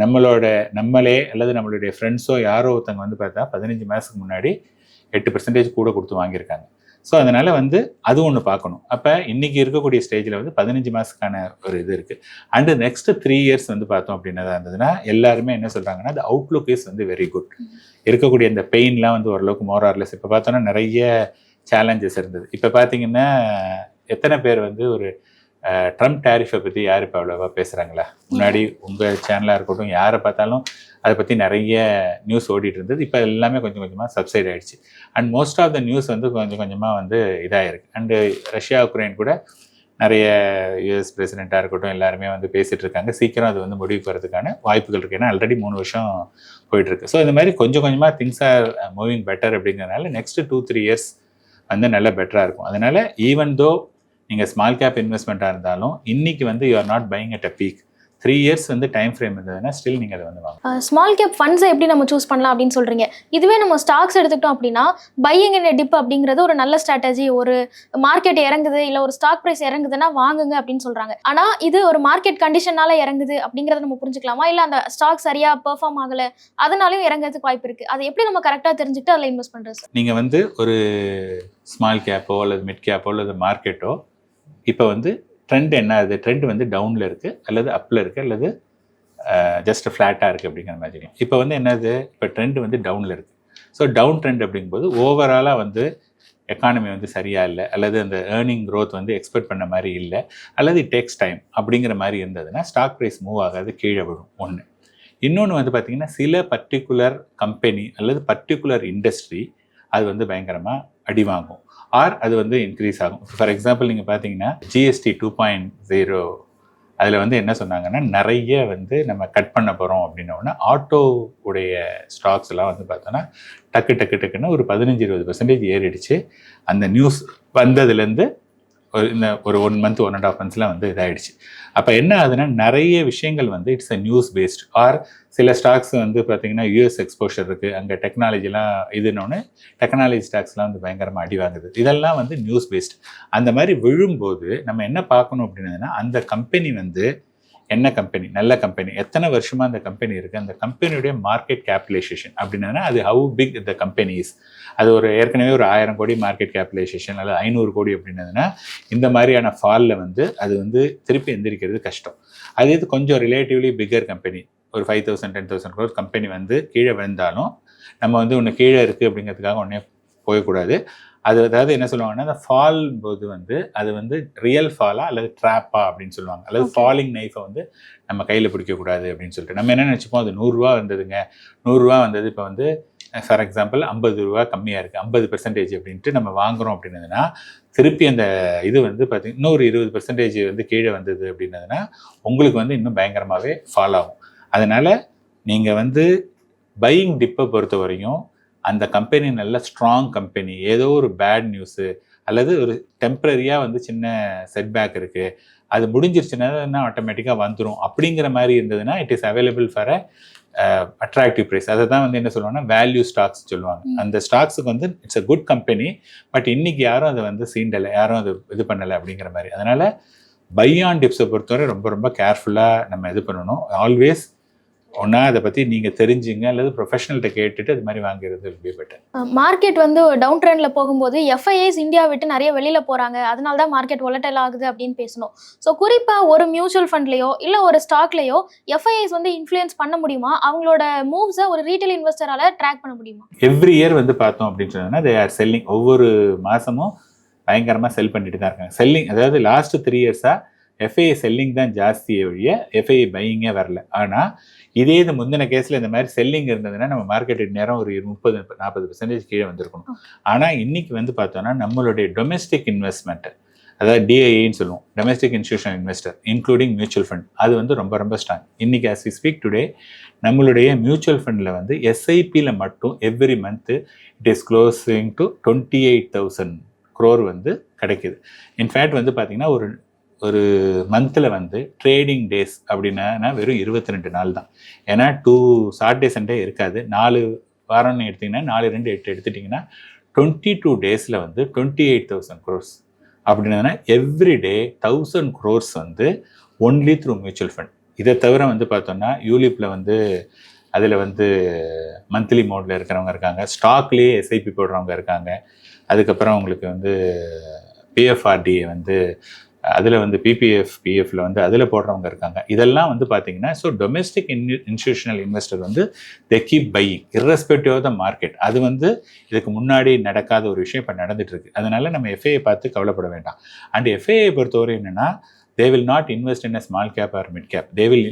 நம்மளோட நம்மளே அல்லது நம்மளுடைய ஃப்ரெண்ட்ஸோ யாரோ ஒருத்தங்க வந்து பார்த்தா பதினஞ்சு மாதத்துக்கு முன்னாடி எட்டு பர்சன்டேஜ் கூட கொடுத்து வாங்கியிருக்காங்க. ஸோ அதனால் வந்து அது ஒன்று பார்க்கணும். அப்போ இன்றைக்கி இருக்கக்கூடிய ஸ்டேஜில் வந்து பதினஞ்சு மாதத்துக்கான ஒரு இது இருக்குது அண்டு நெக்ஸ்ட் த்ரீ இயர்ஸ் வந்து பார்த்தோம் அப்படின்னதா இருந்ததுன்னா எல்லாருமே என்ன சொல்கிறாங்கன்னா அந்த அவுட்லுக் இஸ் வந்து வெரி குட் இருக்கக்கூடிய இந்த பெயின்லாம் வந்து ஓரளவுக்கு மோரார்லெஸ் இப்போ பார்த்தோன்னா நிறைய சேலஞ்சஸ் இருந்தது. இப்போ பார்த்தீங்கன்னா எத்தனை பேர் வந்து ஒரு ட்ரம்ப் டேரிஃபை பற்றி யார் இப்போ அவ்வளோவா பேசுகிறாங்களா முன்னாடி உங்கள் சேனலாக இருக்கட்டும் யாரை பார்த்தாலும் அதை பற்றி நிறைய நியூஸ் ஓடிட்டு இருந்தது. இப்போ எல்லாமே கொஞ்சம் கொஞ்சமாக சப்சைட் ஆயிடுச்சு. And most of the news வந்து கொஞ்சம் கொஞ்சமாக வந்து இதாகிருக்கு அண்டு ரஷ்யா உக்ரைன் கூட நிறைய யூஎஸ் பிரசிடெண்ட்டாக இருக்கட்டும் எல்லாருமே வந்து பேசிகிட்டு இருக்காங்க. சீக்கிரம் அது வந்து முடிவுக்கு வரதுக்கான வாய்ப்புகள் இருக்குது ஏன்னா ஆல்ரெடி மூணு வருஷம் போயிட்டுருக்கு ஸோ இந்த மாதிரி கொஞ்சம் கொஞ்சமாக திங்ஸ் ஆர் மூவிங் பெட்டர் அப்படிங்கிறதுனால நெக்ஸ்ட் டூ த்ரீ இயர்ஸ் வந்து நல்ல பெட்டராக இருக்கும். அதனால் ஈவன் தோ நீங்கள் ஸ்மால் கேப் இன்வெஸ்ட்மெண்ட்டாக இருந்தாலும் இன்னைக்கு வந்து you are not buying at a peak three years வந்து டைம் ஃப்ரேம் இருந்ததுன்னா ஸ்டில் நீங்கள் அதை வந்து வாங்க ஸ்மால் கேப் ஃபண்ட்ஸை எப்படி நம்ம சூஸ் பண்ணலாம் அப்படின்னு சொல்றீங்க? இதுவே நம்ம ஸ்டாக்ஸ் எடுத்துக்கிட்டோம் அப்படின்னா பையிங் இன் டிப் அப்படிங்கிறது ஒரு நல்ல ஸ்ட்ராட்டஜி ஒரு மார்க்கெட் இறங்குது இல்ல ஒரு ஸ்டாக் பிரைஸ் இறங்குதுன்னா வாங்குங்க அப்படின்னு சொல்றாங்க. ஆனா இது ஒரு மார்க்கெட் கண்டிஷனால இறங்குது அப்படிங்கறத நம்ம புரிஞ்சுக்கலாமா? இல்ல அந்த ஸ்டாக் சரியா பெர்ஃபார்ம் ஆகல அதனாலயும் இறங்குறதுக்கு வாய்ப்பு இருக்கு. அதை எப்படி நம்ம கரெக்டா தெரிஞ்சுட்டு அதுல இன்வெஸ்ட் பண்றது? சார் நீங்கள் வந்து ஒரு ஸ்மால் கேப்போ அல்லது மிட் கேப்போ அல்லது மார்க்கெட்டோ இப்போ வந்து ட்ரெண்ட் என்ன? ஆகுது ட்ரெண்ட் வந்து டவுனில் இருக்குது அல்லது அப்பில் இருக்குது அல்லது ஜஸ்ட் ஃப்ளாட்டாக இருக்குது அப்படிங்கிற மாதிரி. இப்போ வந்து என்னது? இப்போ ட்ரெண்ட் வந்து டவுனில் இருக்குது ஸோ டவுன் ட்ரெண்ட் அப்படிங்கும்போது ஓவராலாக வந்து எக்கானமி வந்து சரியாக இல்லை அல்லது அந்த ஏர்னிங் க்ரோத் வந்து எக்ஸ்பெக்ட் பண்ண மாதிரி இல்லை அல்லது இட் டேக்ஸ் டைம் அப்படிங்கிற மாதிரி இருந்ததுன்னா ஸ்டாக் ப்ரைஸ் மூவ் ஆகாது கீழே விடும் ஒன்று இன்னொன்று வந்து பார்த்திங்கன்னா சில பர்டிகுலர் கம்பெனி அல்லது பர்டிகுலர் இண்டஸ்ட்ரி அது வந்து பயங்கரமாக அடி வாங்கும். ஆர் அது வந்து இன்க்ரீஸ் ஆகும். ஃபார் எக்ஸாம்பிள் நீங்கள் பார்த்தீங்கன்னா ஜிஎஸ்டி டூ பாயிண்ட் ஜீரோ அதில் வந்து என்ன சொன்னாங்கன்னா நிறைய வந்து நம்ம கட் பண்ண போகிறோம் அப்படின்னோடனே ஆட்டோ உடைய ஸ்டாக்ஸ் எல்லாம் வந்து பார்த்தோன்னா டக்கு டக்கு டக்குன்னு ஒரு பதினஞ்சு இருபது பர்சன்டேஜ் ஏறிடுச்சு. அந்த நியூஸ் வந்ததுலேருந்து இந்த ஒரு one month one and half மந்த்ஸ்லாம் வந்து இதாயிடுச்சு. அப்போ என்ன ஆகுதுன்னா நிறைய விஷயங்கள் வந்து it's a news based or சில ஸ்டாக்ஸ் வந்து பார்த்தீங்கன்னா யூஎஸ் எக்ஸ்போஷர் இருக்குது அங்கே டெக்னாலஜிலாம் இதுன்னொன்று டெக்னாலஜி ஸ்டாக்ஸ்லாம் வந்து பயங்கரமாக அடி வாங்குது. இதெல்லாம் வந்து நியூஸ் பேஸ்ட் அந்த மாதிரி விழும்போது நம்ம என்ன பார்க்கணும் அப்படின்னதுன்னா அந்த கம்பெனி வந்து என்ன கம்பெனி நல்ல கம்பெனி எத்தனை வருஷமாக அந்த கம்பெனி இருக்குது அந்த கம்பெனியுடைய மார்க்கெட் கேபிடலைசேஷன் அப்படின்னா அது how big the company is அது ஒரு ஏற்கனவே ஒரு ஆயிரம் கோடி மார்க்கெட் கேபிடலைசேஷன் அல்லது ஐநூறு கோடி அப்படின்னதுன்னா இந்த மாதிரியான ஃபாலில் வந்து அது வந்து திருப்பி எந்திரிக்கிறது கஷ்டம். அது இது கொஞ்சம் ரிலேட்டிவ்லி பிக்கர் கம்பெனி ஒரு five thousand ten thousand crores company வந்து கீழே விழுந்தாலும் நம்ம வந்து ஒன்று கீழே இருக்குது அப்படிங்கிறதுக்காக உடனே போயக்கூடாது அது அதாவது என்ன சொல்லுவாங்கன்னா அந்த ஃபால் போது வந்து அது வந்து ரியல் ஃபாலா அல்லது ட்ராப்பா அப்படின்னு சொல்லுவாங்க. அல்லது. ஃபாலிங் நைஃபை வந்து நம்ம கையில் பிடிக்கக்கூடாது அப்படின்னு சொல்லிட்டு. நம்ம என்ன நினச்சிப்போம்? அது நூறுரூவா வந்ததுங்க. நூறுரூவா வந்தது இப்போ வந்து ஃபார் எக்ஸாம்பிள் ஐம்பது ரூபா கம்மியாக இருக்குது ஐம்பது பெர்சன்டேஜ் அப்படின்ட்டு நம்ம வாங்குறோம் அப்படின்னதுன்னா திருப்பி அந்த இது வந்து பார்த்தீங்கன்னா இன்னொரு இருபது பெர்சன்டேஜ் வந்து கீழே வந்தது அப்படின்னதுன்னா உங்களுக்கு வந்து இன்னும் பயங்கரமாகவே ஃபால் ஆகும். அதனால் நீங்கள் வந்து பையிங் டிப்பை பொறுத்த வரையும் அந்த கம்பெனி நல்ல ஸ்ட்ராங் கம்பெனி ஏதோ ஒரு பேட் நியூஸு அல்லது ஒரு டெம்பரரியாக வந்து சின்ன செட்பேக் இருக்குது அது முடிஞ்சிருச்சுன்னா ஆட்டோமேட்டிக்காக வந்துடும் அப்படிங்கிற மாதிரி இருந்ததுன்னா it is available for a attractive price அதை தான் வந்து என்ன சொல்லுவாங்கன்னா வேல்யூ ஸ்டாக்ஸ் சொல்லுவாங்க. அந்த ஸ்டாக்ஸுக்கு வந்து it's a good company but இன்னைக்கு யாரும் அதை வந்து சீண்டலை யாரும் அது இது பண்ணலை அப்படிங்கிற மாதிரி. அதனால பை ஆன் டிப்ஸை பொறுத்தவரை ரொம்ப ரொம்ப கேர்ஃபுல்லாக நம்ம இது பண்ணணும். ஆல்வேஸ் ஒன்றா அதை பற்றி நீங்கள் தெரிஞ்சுங்க அல்லது ப்ரொஃபஷனல்கிட்ட கேட்டுட்டு அது மாதிரி வாங்குறது பி பெட்டர் மார்க்கெட் வந்து டவுன் ட்ரெண்ட்ல போகும்போது எஃப்ஐஐஸ் இந்தியா விட்டு நிறைய வெளியில போறாங்க. அதனால தான் மார்க்கெட் volatile ஆகுது அப்படின்னு பேசணும். ஸோ குறிப்பா ஒரு மியூச்சுவல் ஃபண்ட்லயோ இல்ல ஒரு ஸ்டாக்லயோ எஃப்ஐஐஸ் வந்து இன்ஃப்ளூயன்ஸ் பண்ண முடியுமா? அவங்களோட மூவ்ஸை ஒரு ரீட்டைல் இன்வெஸ்டரால ட்ராக் பண்ண முடியுமா? எவ்ரி இயர் வந்து பார்த்தோம் அப்படின்னு சொன்னோம்னா தே ஆர் செல்லிங் ஒவ்வொரு மாதமும் பயங்கரமாக செல் பண்ணிட்டு தான் இருக்காங்க. செல்லிங் அதாவது லாஸ்ட் த்ரீ இயர்ஸாக எஃப்ஐஏ செல்லிங் தான் ஜாஸ்தியே ஒழிய எஃப்ஐஏ பையிங்கே வரல. ஆனால் இதே இது முந்தின கேஸில் இந்த மாதிரி செல்லிங் இருந்ததுன்னா நம்ம மார்க்கெட் நேரம் ஒரு முப்பது நாற்பது பர்சன்டேஜ் கீழே வந்திருக்கணும். ஆனால் இன்னைக்கு வந்து பார்த்தோம்னா நம்மளுடைய டொமெஸ்டிக் இன்வெஸ்ட்மெண்ட் அதாவது டிஐஏன்னு சொல்லுவோம் domestic institution investor including mutual fund அது வந்து ரொம்ப ரொம்ப ஸ்ட்ராங் இன்னைக்கு as we ஸ்பீக் டுடே நம்மளுடைய மியூச்சுவல் ஃபண்டில் வந்து எஸ்ஐபியில் மட்டும் every month it is closing to twenty eight thousand crore வந்து கிடைக்குது. இன்ஃபேக்ட் வந்து பார்த்தீங்கன்னா ஒரு ஒரு மந்தில் வந்து ட்ரேடிங் டேஸ் அப்படின்னா வெறும் இருபத்தி ரெண்டு நாள் தான். ஏன்னா டூ சாட்டர்டே சண்டே இருக்காது. நாலு வாரம்னு எடுத்தீங்கன்னா நாலு ரெண்டு எட்டு எடுத்துட்டிங்கன்னா டுவெண்ட்டி டூ டேஸில் வந்து டுவெண்ட்டி எயிட் தௌசண்ட் க்ரோர்ஸ் அப்படின்னா எவ்ரி டே தௌசண்ட் க்ரோர்ஸ் வந்து ஒன்லி த்ரூ மியூச்சுவல் ஃபண்ட் இதை தவிர வந்து பார்த்தோம்னா யூலிப்பில் வந்து அதில் வந்து மந்த்லி மோடில் இருக்கிறவங்க இருக்காங்க. ஸ்டாக்லேயே எஸ்ஐபி போடுறவங்க இருக்காங்க. அதுக்கப்புறம் உங்களுக்கு வந்து பிஎஃப்ஆர்டியை வந்து அதில் வந்து பிபிஎஃப் பிஎஃப்ல வந்து அதில் போடுறவங்க இருக்காங்க. இதெல்லாம் வந்து பார்த்தீங்கன்னா ஸோ டொமெஸ்டிக் இன்ஸ்டியூஷனல் இன்வெஸ்டர் வந்து they keep buying irrespective of the market அது வந்து இதுக்கு முன்னாடி நடக்காத ஒரு விஷயம் இப்போ நடந்துட்டு இருக்கு அதனால நம்ம எஃப்ஏ பார்த்து கவலைப்பட வேண்டாம். அண்ட் எஃப்ஏ பொறுத்தவரை என்னன்னா they will not invest in a small cap or mid cap they will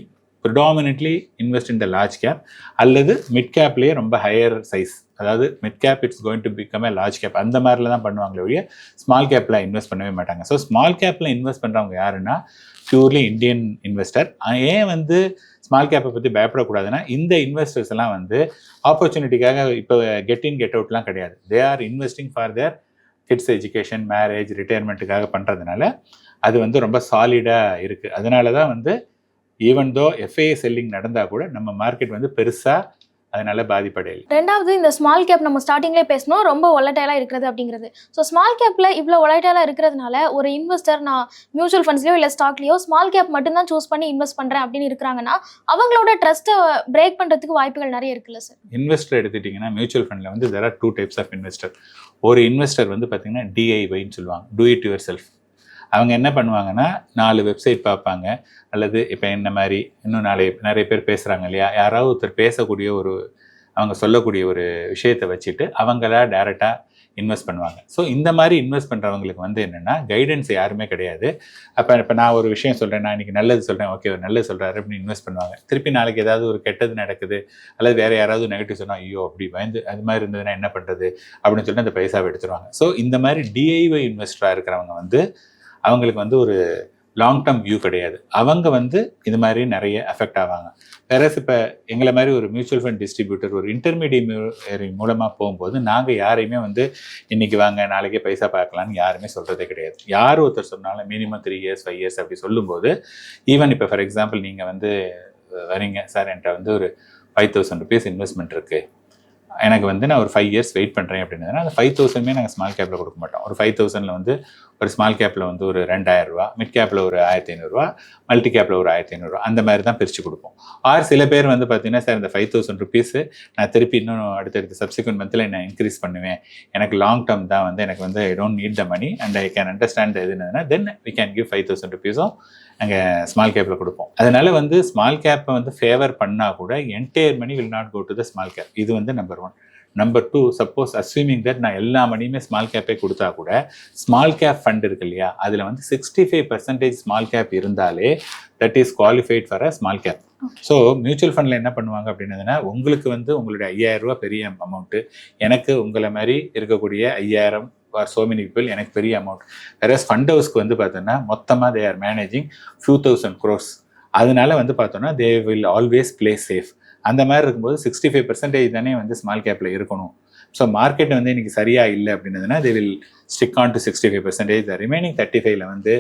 predominantly invest in the large cap அல்லது மிட் கேப்லேயே ரொம்ப ஹையர் சைஸ் அதாவது mid cap it's going to become a large cap அந்த மாதிரில தான் பண்ணுவாங்களே ஒழிய small கேப்பில் இன்வெஸ்ட் பண்ணவே மாட்டாங்க. ஸோ ஸ்மால் கேப்பில் இன்வெஸ்ட் பண்ணுறவங்க யாருன்னா பியூர்லி இந்தியன் இன்வெஸ்டர் ஏன் வந்து ஸ்மால் கேப்பை பற்றி பயப்படக்கூடாதுன்னா இந்த இன்வெஸ்டர்ஸ் எல்லாம் வந்து ஆப்பர்ச்சுனிட்டிக்காக இப்போ கெட் இன் கெட் அவுட்லாம் கிடையாது. They are investing for their kids education marriage ரிட்டையர்மெண்ட்டுக்காக பண்ணுறதுனால அது வந்து ரொம்ப சாலிடாக இருக்குது அதனால தான் வந்து ஈவன் தோ எஃப்ஐஏ செல்லிங் நடந்தால் கூட நம்ம மார்க்கெட் வந்து பெருசாக அதனால பாதிப்படையலை. ரெண்டாவது இந்த ஸ்மால் கேப் நம்ம ஸ்டார்டிங்லேயே பேசணும். ரொம்ப ஒலட்டைலா இருக்கிறது அப்படிங்கிறது. ஸோ ஸ்மால் கேப்ல இவ்வளோ ஒலட்டைலா இருக்கிறதுனால ஒரு இன்வெஸ்டர் நான் மியூச்சுவல் ஃபண்ட்ஸ்லயோ இல்லை ஸ்டாக்லயோ ஸ்மால் கேப் மட்டும்தான் சூஸ் பண்ணி இன்வெஸ்ட் பண்றேன் அப்படின்னு இருக்கிறாங்கன்னா அவங்களோட ட்ரஸ்ட்டை பிரேக் பண்றதுக்கு வாய்ப்புகள் நிறைய இருக்குல்ல சார் இன்வெஸ்டர் எடுத்துட்டிங்கன்னா மியூச்சுவல் ஃபண்டில் வந்து there are two types of investor ஒரு இன்வெஸ்டர் வந்து பார்த்தீங்கன்னா டிஐஒய்ன்னு சொல்லுவாங்க. டூ இட் யுவர் செல்ஃப் அவங்க என்ன பண்ணுவாங்கன்னா நாலு வெப்சைட் பார்ப்பாங்க. அல்லது இப்போ என்ன மாதிரி இன்னும் நாளை நிறைய பேர் பேசுகிறாங்க இல்லையா? யாராவது ஒருத்தர் பேசக்கூடிய ஒரு அவங்க சொல்லக்கூடிய ஒரு விஷயத்தை வச்சுட்டு அவங்களா டேரெக்டாக இன்வெஸ்ட் பண்ணுவாங்க. ஸோ இந்த மாதிரி இன்வெஸ்ட் பண்ணுறவங்களுக்கு வந்து என்னென்னா கைடன்ஸ் யாருமே கிடையாது. அப்போ இப்போ நான் ஒரு விஷயம் சொல்கிறேன் நான் இன்னைக்கு நல்லது சொல்கிறேன் ஓகே ஒரு நல்லது சொல்கிறாரு அப்படின்னு இன்வெஸ்ட் பண்ணுவாங்க. திருப்பி நாளைக்கு ஏதாவது ஒரு கெட்டது நடக்குது அல்லது வேறு யாராவது நெகட்டிவ் சொன்னால் ஐயோ அப்படி பயந்து அது மாதிரி இருந்ததுன்னா என்ன பண்ணுறது அப்படின்னு சொல்லிட்டு அந்த பைசாவை எடுத்துருவாங்க. ஸோ இந்த மாதிரி டிஐஒய் இன்வெஸ்டராக இருக்கிறவங்க வந்து அவங்களுக்கு வந்து ஒரு லாங் டேர்ம் வியூ கிடையாது. அவங்க வந்து இது மாதிரி நிறைய அஃபெக்ட் ஆவாங்க. பெரஸ் இப்போ எங்களை மாதிரி ஒரு மியூச்சுவல் ஃபண்ட் டிஸ்ட்ரிபியூட்டர் ஒரு இன்டர்மீடியட் மூலமாக போகும்போது நாங்கள் யாரையுமே வந்து இன்னைக்கு வாங்க நாளைக்கே பைசா பார்க்கலான்னு யாருமே சொல்கிறதே கிடையாது. யார் ஒருத்தர் சொன்னாலும் minimum three years five years அப்படி சொல்லும்போது ஈவன் இப்போ ஃபார் எக்ஸாம்பிள் நீங்கள் வந்து வரீங்க. சார் என்கிட்ட வந்து ஒரு ஃபைவ் தௌசண்ட் ருபீஸ் இன்வெஸ்ட்மெண்ட் இருக்குது எனக்கு வந்து நான் ஒரு ஃபைவ் இயர்ஸ் வெயிட் பண்ணுறேன் அப்படின்னா அந்த ஃபைவ் தௌசண்ட்மே நாங்கள் ஸ்மால் கேப்பில் கொடுக்க மாட்டோம். ஒரு ஃபைவ் தௌசண்டில் வந்து ஒரு ஸ்மால் கேப்பில் வந்து ஒரு ரெண்டாயிரம் ரூபா மிட் கேப்பில் ஒரு ஆயிரத்தி ஐநூறுரூவா மல்டி கேப்பில் ஒரு ஆயிரத்தி ஐநூறுரூவா அந்த மாதிரி தான் பிரித்து கொடுப்போம். ஆர் சில பேர் வந்து பார்த்தீங்கன்னா சார் இந்த ஃபைவ் தௌசண்ட் ருபீஸு நான் திருப்பி இன்னும் அடுத்தடுத்த சப்சிக்வெண்ட் மந்தில் நான் இன்க்ரீஸ் பண்ணுவேன். எனக்கு லாங் டேர்ம் தான் வந்து எனக்கு வந்து I don't need the money and I can understand எது then we can give five thousand ருபீஸும் நாங்கள் ஸ்மால் கேப்பில் கொடுப்போம். அதனால வந்து ஸ்மால் கேப்பை வந்து ஃபேவர் பண்ணால் கூட entire money will not go to the small cap இது வந்து number one number two suppose assuming that நான் எல்லா மணியுமே ஸ்மால் கேப்பே கொடுத்தா கூட ஸ்மால் கேப் ஃபண்ட் இருக்கு இல்லையா? அதில் வந்து sixty five percentage small cap இருந்தாலே that is qualified for a small cap so mutual ஃபண்டில் என்ன பண்ணுவாங்க அப்படின்னதுன்னா உங்களுக்கு வந்து உங்களுடைய ஐயாயிரம் ரூபாய் பெரிய அமௌண்ட்டு எனக்கு உங்களை மாதிரி இருக்கக்கூடிய ஐயாயிரம் ஆர் சோ மெனி பீப்புள் எனக்கு பெரிய அமௌண்ட் வேற ஃபண்ட் ஹவுஸ்க்கு வந்து பார்த்தோன்னா மொத்தமாக they are managing few thousand crores அதனால வந்து பார்த்தோன்னா they will always play safe அந்த மாதிரி இருக்கும்போது சிக்ஸ்டி ஃபைவ் பர்சன்டேஜ் தானே வந்து ஸ்மால் கேப்பில் இருக்கணும். ஸோ மார்க்கெட் வந்து இன்னைக்கு சரியாக இல்லை அப்படின்னதுன்னா they will stick on to sixty five percentage remaining thirty ஃபைவ்ல வந்து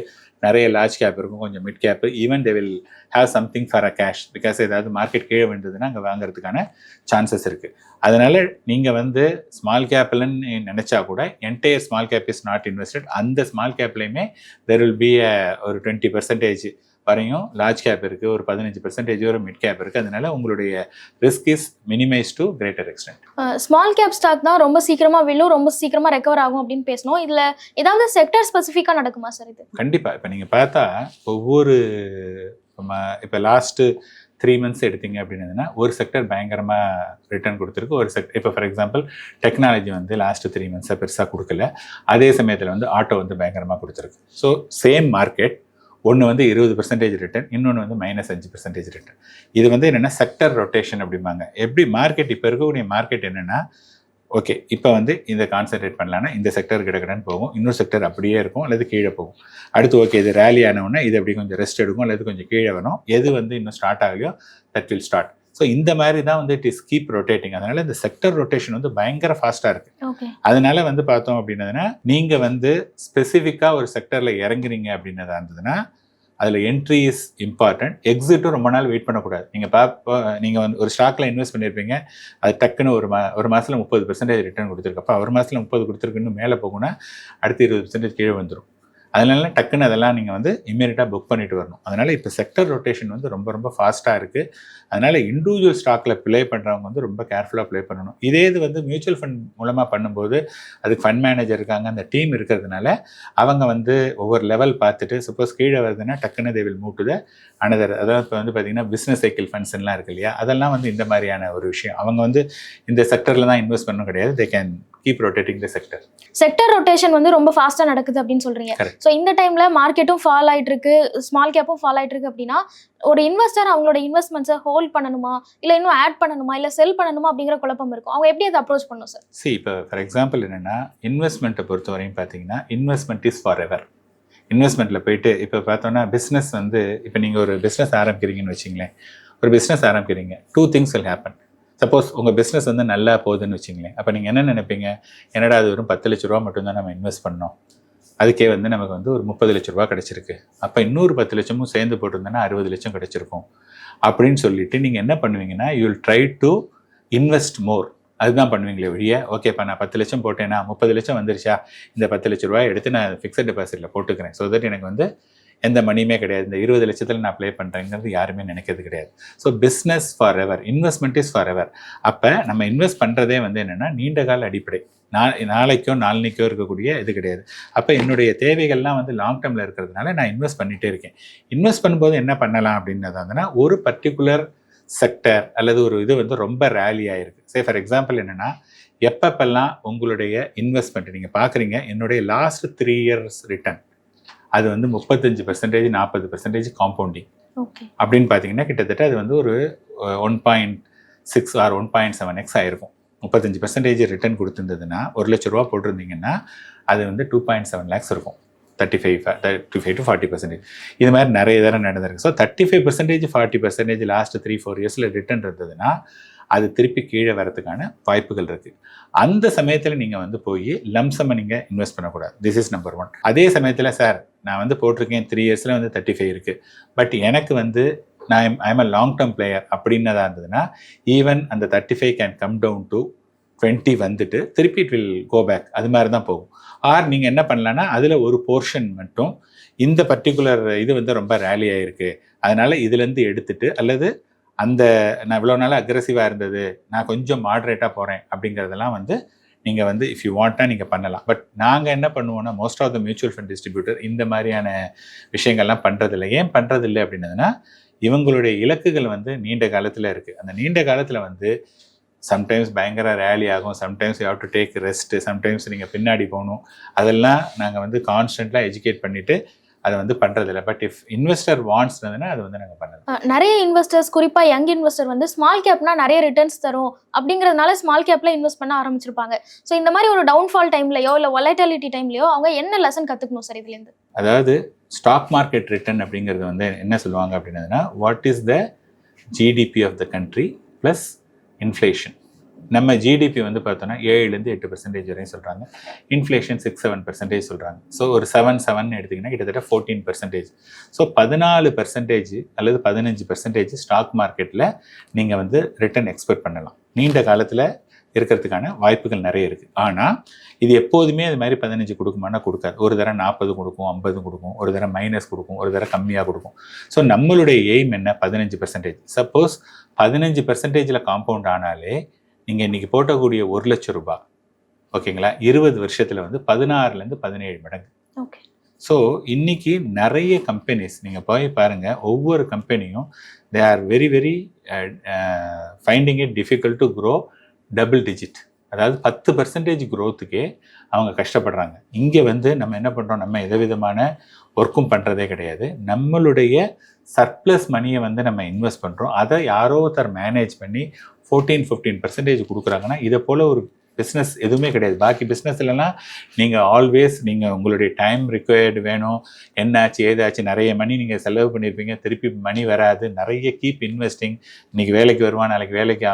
நிறைய லார்ஜ் கேப் இருக்கும் கொஞ்சம் mid cap even they will have something for a cash because ஏதாவது மார்க்கெட் கீழே வந்ததுன்னா அங்கே வாங்குறதுக்கான சான்சஸ் இருக்குது அதனால் நீங்கள் வந்து ஸ்மால் கேப்லன்னு நினச்சா கூட entire small cap is not invested அந்த ஸ்மால் கேப்லையுமே தெர் வில் பி ஒரு டுவெண்ட்டி பர்சன்டேஜ் வரையும் லார்ஜ் கேப் இருக்கு ஒரு பதினஞ்சு பர்சன்டேஜ் ஒரு மிட் கேப் இருக்கு. அதனால உங்களுடைய risk is minimise to greater extent small cap stock தான் ரொம்ப சீக்கிரமா விழும் ரொம்ப சீக்கிரமா ரெக்கவர் ஆகும் அப்படின்னு பேசணும் இதுல ஏதாவது செக்டர் ஸ்பெசிஃபிக்கா நடக்குமா சார் இது? கண்டிப்பா. இப்போ நீங்க பார்த்தா ஒவ்வொரு இப்போ லாஸ்ட்டு த்ரீ மந்த்ஸ் எடுத்தீங்க அப்படின்னதுன்னா ஒரு செக்டர் பயங்கரமாக ரிட்டர்ன் கொடுத்துருக்கு. ஒரு செக்டர் இப்போ ஃபார் எக்ஸாம்பிள் டெக்னாலஜி வந்து லாஸ்ட் த்ரீ மந்த்ஸாக பெருசாக கொடுக்கல. அதே சமயத்தில் வந்து ஆட்டோ வந்து பயங்கரமாக கொடுத்துருக்கு. ஸோ சேம் மார்க்கெட் ஒன்று வந்து இருபது பர்சன்டேஜ் ரிட்டர்ன் இன்னொன்று வந்து மைனஸ் அஞ்சு பர்சன்டேஜ் ரிட்டர்ன் இது வந்து என்னென்னா செக்டர் ரொட்டேஷன் அப்படிம்பாங்க. எப்படி மார்க்கெட் இப்போ இருக்கக்கூடிய மார்க்கெட் என்னென்னா ஓகே இப்போ வந்து இந்த கான்சென்ட்ரேட் பண்ணலான்னா இந்த செக்டர் கிடக்கடன்னு போகும். இன்னொரு செக்டர் அப்படியே இருக்கும் அல்லது கீழே போகும். அடுத்து ஓகே இது ரேலி ஆனவுடனே இது அப்படி கொஞ்சம் ரெஸ்ட் எடுக்கும் அல்லது கொஞ்சம் கீழே வரும். எது வந்து இன்னும் ஸ்டார்ட் ஆகலையோ தட் வில் ஸ்டார்ட் ஸோ இந்த மாதிரி தான் வந்து இட் இஸ் கீப் ரொட்டேட்டிங் அதனால இந்த செக்டர் ரொட்டேஷன் வந்து பயங்கர ஃபாஸ்ட்டாக இருக்கு. அதனால வந்து பார்த்தோம் அப்படின்னதுன்னா நீங்கள் வந்து ஸ்பெசிஃபிக்காக ஒரு செக்டரில் இறங்குறீங்க அப்படின்னதா இருந்ததுன்னா அதில் என்ட்ரி இஸ் இம்பார்ட்டன்ட் எக்ஸிட்டும் ரொம்ப நாள் வெயிட் பண்ணக்கூடாது. நீங்கள் பார்ப்போ நீங்கள் வந்து ஒரு ஸ்டாக்ல இன்வெஸ்ட் பண்ணியிருப்பீங்க அது டக்குன்னு ஒரு மா ஒரு மாதத்தில் முப்பது பர்சன்டேஜ் ரிட்டர்ன் கொடுத்துருக்கு. அப்போ ஒரு மாதத்தில் முப்பது கொடுத்துருக்குன்னு மேலே போகும்னா அடுத்து இருபது பர்சன்டேஜ் கீழே வந்துடும் அதனால டக்குன்னு அதெல்லாம் நீங்கள் வந்து இம்மீடியட்டாக புக் பண்ணிட்டு வரணும். அதனால் இப்போ செக்டர் ரொட்டேஷன் வந்து ரொம்ப ரொம்ப ஃபாஸ்ட்டாக இருக்குது அதனால் இண்டிவிஜுவல் ஸ்டாக்கில் ப்ளே பண்ணுறவங்க வந்து ரொம்ப கேர்ஃபுல்லாக ப்ளே பண்ணணும். இதே இது வந்து மியூச்சுவல் ஃபண்ட் மூலமாக பண்ணும்போது அதுக்கு ஃபண்ட் மேனேஜர் இருக்காங்க அந்த டீம் இருக்கிறதுனால அவங்க வந்து ஒவ்வொரு லெவல் பார்த்துட்டு சப்போஸ் கீழே வருதுன்னா டக்குன்னு they will move to the another அதாவது இப்போ வந்து பார்த்திங்கன்னா பிஸ்னஸ் சைக்கிள் ஃபண்ட்ஸ்லாம் இருக்கு இல்லையா? அதெல்லாம் வந்து இந்த மாதிரியான ஒரு விஷயம். அவங்க வந்து இந்த செக்டரில் தான் இன்வெஸ்ட் பண்ணணும் கிடையாது. They can keep rotating the sector sector rotation வந்து ரொம்ப ஃபாஸ்டா நடக்குது அப்படின்னு Correct. ஸோ இந்த டைம்ல மார்க்கெட்டும் ஃபால் ஆயிட்டு இருக்கு ஸ்மால் கேப்பும் ஃபால் இருக்கு அப்படின்னா ஒரு இன்வெஸ்டர் அவங்களோட இன்வெஸ்ட்மெண்ட்ஸை ஹோல்ட் பண்ணணுமா? இல்ல இன்னும் ஆட் பண்ணணுமா? இல்ல செல் பண்ணணுமா அப்படிங்கிற குழப்பம் இருக்கும். அவங்க எப்படி அதை அப்ரோச் பண்ணும் சார் சி இப்போ ஃபார் எக்ஸாம்பிள் என்னென்னா இன்வெஸ்ட்மெண்ட்டை பொறுத்த வரையும் பார்த்தீங்கன்னா இன்வெஸ்ட்மெண்ட் இஸ் ஃபார் எவர் இன்வெஸ்ட்மெண்ட்டில் போயிட்டு இப்போ பார்த்தோன்னா பிஸ்னஸ் வந்து இப்போ நீங்கள் ஒரு பிஸ்னஸ் ஆரம்பிக்கிறீங்கன்னு வச்சிங்களேன். ஒரு பிஸ்னஸ் ஆரம்பிக்கிறீங்க. Two things will happen. Suppose உங்கள் பிஸ்னஸ் வந்து நல்லா போகுதுன்னு வச்சிங்களேன். அப்போ நீங்கள் என்ன நினைப்பீங்க? என்னடா அது வெறும் பத்து லட்ச ரூபா மட்டும்தான் நம்ம இன்வெஸ்ட் பண்ணோம். அதுக்கே வந்து நமக்கு வந்து ஒரு முப்பது லட்ச ரூபா கிடச்சிருக்கு. அப்போ இன்னொரு பத்து லட்சமும் சேர்ந்து போட்டிருந்தோன்னா அறுபது லட்சம் கிடச்சிருக்கும். அப்படின்னு சொல்லிட்டு நீங்கள் என்ன பண்ணுவீங்கன்னா you will try to invest more அதுதான் பண்ணுவீங்களே ஒழிய ஓகேப்பா நான் பத்து லட்சம் போட்டேன்னா முப்பது லட்சம் வந்துருச்சா? இந்த பத்து லட்ச ரூபாய் எடுத்து நான் ஃபிக்ஸட் டெபாசிட்டில் போட்டுக்கிறேன். ஸோ தட் எனக்கு வந்து எந்த மணியுமே கிடையாது. இந்த இருபது லட்சத்தில் நான் ப்ளே பண்ணுறேங்கிறது யாருமே நினைக்கிறது கிடையாது. So business forever investment is forever அப்போ நம்ம இன்வெஸ்ட் பண்ணுறதே வந்து என்னென்னா நீண்ட கால அடிப்படை. நா நாளைக்கோ நாளன்னைக்கோ இருக்கக்கூடிய இது கிடையாது. அப்போ என்னுடைய தேவைகள்லாம் வந்து லாங் டேர்மில் இருக்கிறதுனால நான் இன்வெஸ்ட் பண்ணிகிட்டே இருக்கேன். இன்வெஸ்ட் பண்ணும்போது என்ன பண்ணலாம் அப்படின்னது வந்துன்னா ஒரு பர்டிகுலர் செக்டர் அல்லது ஒரு இது வந்து ரொம்ப ரேலி ஆகிருக்கு சே ஃபார் எக்ஸாம்பிள் என்னென்னா எப்பப்பெல்லாம் உங்களுடைய இன்வெஸ்ட்மெண்ட் நீங்கள் பார்க்குறீங்க என்னுடைய லாஸ்ட் த்ரீ இயர்ஸ் ரிட்டர்ன் அது வந்து முப்பத்தஞ்சு பெர்சன்டேஜ் நாற்பது பெர்சன்டேஜ் காம்பவுண்டிங் அப்படின்னு பார்த்தீங்கன்னா கிட்டத்தட்ட அது வந்து ஒரு one point six or one point seven x ஆயிருக்கும். முப்பத்தஞ்சு பெர்சன்டேஜ் ரிட்டர்ன் கொடுத்துருந்ததுன்னா ஒரு லட்ச ரூபா போட்டிருந்தீங்கன்னா அது வந்து டூ பாயிண்ட் செவன் லேக்ஸ் இருக்கும். Thirty five thirty five to forty percentage இது மாதிரி நிறைய தடவை நடந்திருக்கு. So thirty five percentage forty percentage last three four இயர்ஸில் ரிட்டர்ன் இருந்ததுன்னா அது திருப்பி கீழே வரதுக்கான வாய்ப்புகள் இருக்குது அந்த சமயத்தில் நீங்கள் வந்து போய் லம்சம்மை நீங்கள் இன்வெஸ்ட் பண்ணக்கூடாது. திஸ் இஸ் நம்பர் ஒன் அதே சமயத்தில் சார் நான் வந்து போட்டிருக்கேன். த்ரீ இயர்ஸில் வந்து தேர்ட்டி ஃபைவ் இருக்குது பட் எனக்கு வந்து நான் I'm a long term player அப்படின்னதாக இருந்ததுன்னா ஈவன் அந்த thirty five can come down to twenty வந்துட்டு திருப்பி இட் வில் கோ பேக் அது மாதிரி தான் போகும். ஆர் நீங்கள் என்ன பண்ணலான்னா அதில் ஒரு போர்ஷன் மட்டும் இந்த பர்டிகுலர் இது வந்து ரொம்ப ரேலி ஆகிருக்கு அதனால் இதுலேருந்து எடுத்துட்டு அல்லது அந்த நான் இவ்வளோ நாள் அக்ரெசிவாக இருந்தது நான் கொஞ்சம் மாட்ரேட்டாக போகிறேன் அப்படிங்கிறதெல்லாம் வந்து நீங்கள் வந்து இஃப் யூ வாண்ட்டாக நீங்கள் பண்ணலாம். பட் நாங்கள் என்ன பண்ணுவோம்னா most of the mutual fund distributor இந்த மாதிரியான விஷயங்கள்லாம் பண்ணுறதில்ல ஏன் பண்ணுறதில்ல அப்படின்னதுன்னா இவங்களுடைய இலக்குகள் வந்து நீண்ட காலத்தில் இருக்குது அந்த நீண்ட காலத்தில் வந்து சம்டைம்ஸ் பயங்கர ரேலி ஆகும். Sometimes you have to take rest sometimes நீங்கள் பின்னாடி போகணும். அதெல்லாம் நாங்கள் வந்து கான்ஸ்டண்ட்டாக எஜுகேட் பண்ணிவிட்டு அதை வந்து பண்ணுறதில்ல பட் இஃப் இன்வெஸ்டர் வாண்ட்ஸ்னதுன்னா அது வந்து நாங்கள் பண்ணது. அஹ் நிறைய இன்வெஸ்டர்ஸ் குறிப்பா யங் இன்வெஸ்டர் வந்து ஸ்மால் கேப்னா நிறைய ரிட்டர்ன்ஸ் தரும். அப்படிங்கறதுனால ஸ்மால் கேப்ல இன்வெஸ்ட் பண்ண ஆரம்பிச்சிருப்பாங்க. ஸோ இந்த மாதிரி ஒரு டவுன்ஃபால் டைம்லயோ இல்ல வொலைட்டாலிட்டி டைம்லயோ அவங்க என்ன லெசன் கத்துக்கணும் சார் இதுல இருந்து அதாவது ஸ்டாக் மார்க்கெட் ரிட்டர்ன் அப்படிங்கிறது வந்து என்ன சொல்லுவாங்க அப்படின்னதுன்னா what is the GDP of the country plus inflation நம்ம ஜிடிபி வந்து பார்த்தோன்னா ஏழுலேருந்து எட்டு பர்சன்டேஜ் வரையும் சொல்கிறாங்க இன்ஃப்ளேஷன் சிக்ஸ் செவன் பர்சன்டேஜ் சொல்கிறாங்க ஸோ ஒரு செவன் செவன் எடுத்திங்கன்னா கிட்டத்தட்ட ஃபோர்டீன் பர்சன்டேஜ் ஸோ பதினாலு பர்சன்டேஜ் அல்லது பதினஞ்சு பர்சன்டேஜ் ஸ்டாக் மார்க்கெட்டில் நீங்கள் வந்து ரிட்டர்ன் எக்ஸ்பெக்ட் பண்ணலாம். நீண்ட காலத்தில் இருக்கிறதுக்கான வாய்ப்புகள் நிறைய இருக்குது ஆனால் இது எப்போதுமே அது மாதிரி பதினஞ்சு கொடுக்குமானா கொடுக்காது. ஒரு தடவை நாற்பது கொடுக்கும் ஐம்பது கொடுக்கும் ஒரு தடவை மைனஸ் கொடுக்கும் ஒரு தடவை கம்மியாக கொடுக்கும். ஸோ நம்மளுடைய எய்ம் என்ன? பதினஞ்சு பர்சன்டேஜ் சப்போஸ் பதினஞ்சு பர்சன்டேஜில் காம்பவுண்ட் ஆனாலே நீங்கள் இன்றைக்கி போட்டக்கூடிய ஒரு லட்சம் ரூபாய் ஓகேங்களா? இருபது வருஷத்தில் வந்து பதினாறுலேருந்து பதினேழு மடங்கு. ஓகே. ஸோ இன்னைக்கு நிறைய கம்பெனிஸ் நீங்கள் போய் பாருங்கள் ஒவ்வொரு கம்பெனியும் they are very very finding it difficult to grow double digit அதாவது பத்து பர்சன்டேஜ் க்ரோத்துக்கே அவங்க கஷ்டப்படுறாங்க. இங்கே வந்து நம்ம என்ன பண்ணுறோம் நம்ம எந்த விதமான ஒர்க்கும் பண்ணுறதே கிடையாது. நம்மளுடைய சர்ப்ளஸ் மணியை வந்து நம்ம இன்வெஸ்ட் பண்ணுறோம் அதை யாரோ ஒருத்தர் மேனேஜ் பண்ணி ஃபோர்டீன் ஃபிஃப்டீன் பர்சன்டேஜ் கொடுக்குறாங்கன்னா இதை போல் ஒரு பிஸ்னஸ் எதுவுமே கிடையாது. பாக்கி பிஸ்னஸ்லலாம் நீங்கள் ஆல்வேஸ் நீங்கள் உங்களுடைய டைம் ரிக்வயர்டு வேணும். என்னாச்சு ஏதாச்சு நிறைய மணி நீங்கள் செலவு பண்ணியிருப்பீங்க திருப்பி மணி வராது. நிறைய கீப் இன்வெஸ்டிங் இன்றைக்கி வேலைக்கு வருவான் நாளைக்கு வேலைக்கு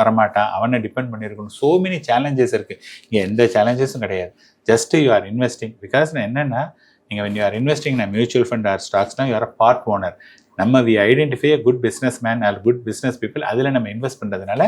வரமாட்டான் அவனை டிபெண்ட் பண்ணியிருக்கணும் ஸோ மெனி சேலஞ்சஸ் இருக்குது இங்கே எந்த சேலஞ்சஸும் கிடையாது. Just you are investing because நான் என்னென்னா நீங்கள் வென் யூ ஆர் இன்வெஸ்டிங் நான் மியூச்சுவல் ஃபண்ட் ஆர் ஸ்டாக்ஸ்னால் ஸ்டாக்ஸ்னா ஆர் பார்ட் ஓனர் நம்ம we identify a good business man or good business people அதில் நம்ம இன்வெஸ்ட் பண்ணுறதுனால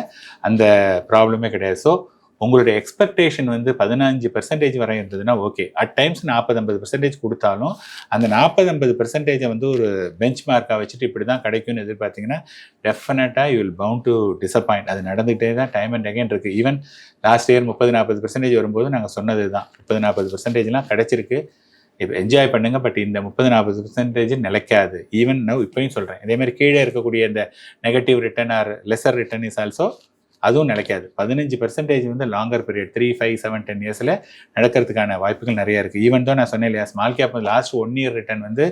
அந்த ப்ராப்ளமே கிடையாது. ஸோ உங்களுடைய எக்ஸ்பெக்டேஷன் வந்து பதினஞ்சு பர்சன்டேஜ் வரை இருந்ததுன்னா ஓகே அட் டைம்ஸ் நாற்பது ஐம்பது பர்சன்டேஜ் கொடுத்தாலும் அந்த நாற்பது ஐம்பது பர்சன்டேஜை வந்து ஒரு பெஞ்ச் மார்க்காக வச்சுட்டு இப்படி தான் கிடைக்கும்னு எதிர்பார்த்தீங்கன்னா டெஃபினட்டாக you will bound to disappoint அது நடந்துகிட்டே தான் டைம் அண்ட் அகைன் இருக்குது ஈவன் லாஸ்ட் இயர் முப்பது நாற்பது பர்சன்டேஜ் வரும்போது நாங்கள் சொன்னது தான் முப்பது நாற்பது பர்சன்டேஜ்லாம் கிடச்சிருக்கு. இப்போ என்ஜாய் பண்ணுங்க பட் இந்த முப்பது நாற்பது பர்சன்டேஜ் நிலைக்காது. ஈவன் நவ் இப்பயும் சொல்கிறேன் இதே மாதிரி கீழே இருக்கக்கூடிய இந்த negative return or lesser return is also அதுவும் நிலைக்காது. பதினஞ்சு பர்சன்டேஜ் வந்து longer period three five seven ten இயர்ஸில் நடக்கிறதுக்கான வாய்ப்புகள் நிறைய இருக்குது ஈவன் தான் நான் சொன்னேன் இல்லையா small cap last one year return வந்து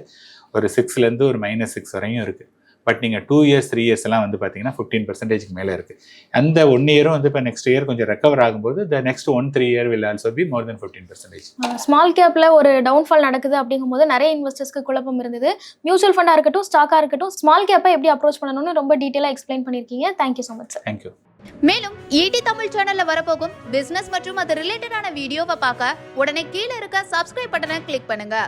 ஒரு சிக்ஸ்லேருந்து ஒரு மைனஸ் சிக்ஸ் வரையும் இருக்குது பட் நீங்கள் டூ இயர்ஸ் த்ரீ இயர்ஸ் எல்லாம் வந்து பார்த்தீங்கன்னா ஃபிஃப்டீன் பர்சன்டேஜ்க்கு மேலே இருக்குது அந்த ஒன் இயரும் வந்து இப்போ நெக்ஸ்ட் இயர் கொஞ்சம் ரெக்கவர் ஆகும்போது the next one three year will also be more then fifteen percentage small கேப்ல ஒரு டவுன்ஃபால் நடக்குது அப்படிங்கும்போது நிறைய இன்வெஸ்டர்ஸ்க்கு குழப்பம் இருந்தது. மியூச்சுவல் ஃபண்டா இருக்கட்டும் ஸ்டாக்கா இருக்கட்டும் ஸ்மால் கேப்பை எப்படி அப்ரோச் பண்ணணும்னு ரொம்ப டீட்டெயிலாக எக்ஸ்பிளைன் பண்ணியிருக்கீங்க thank you so much sir thank you மேலும் ஈடி தமிழ் சேனல்ல வரப்போகும் பிசினஸ் மற்றும் அது ரிலேட்டடான வீடியோவை பார்க்க உடனே கீழே இருக்க சப்ஸ்கிரைப் பட்டனை கிளிக் பண்ணுங்க.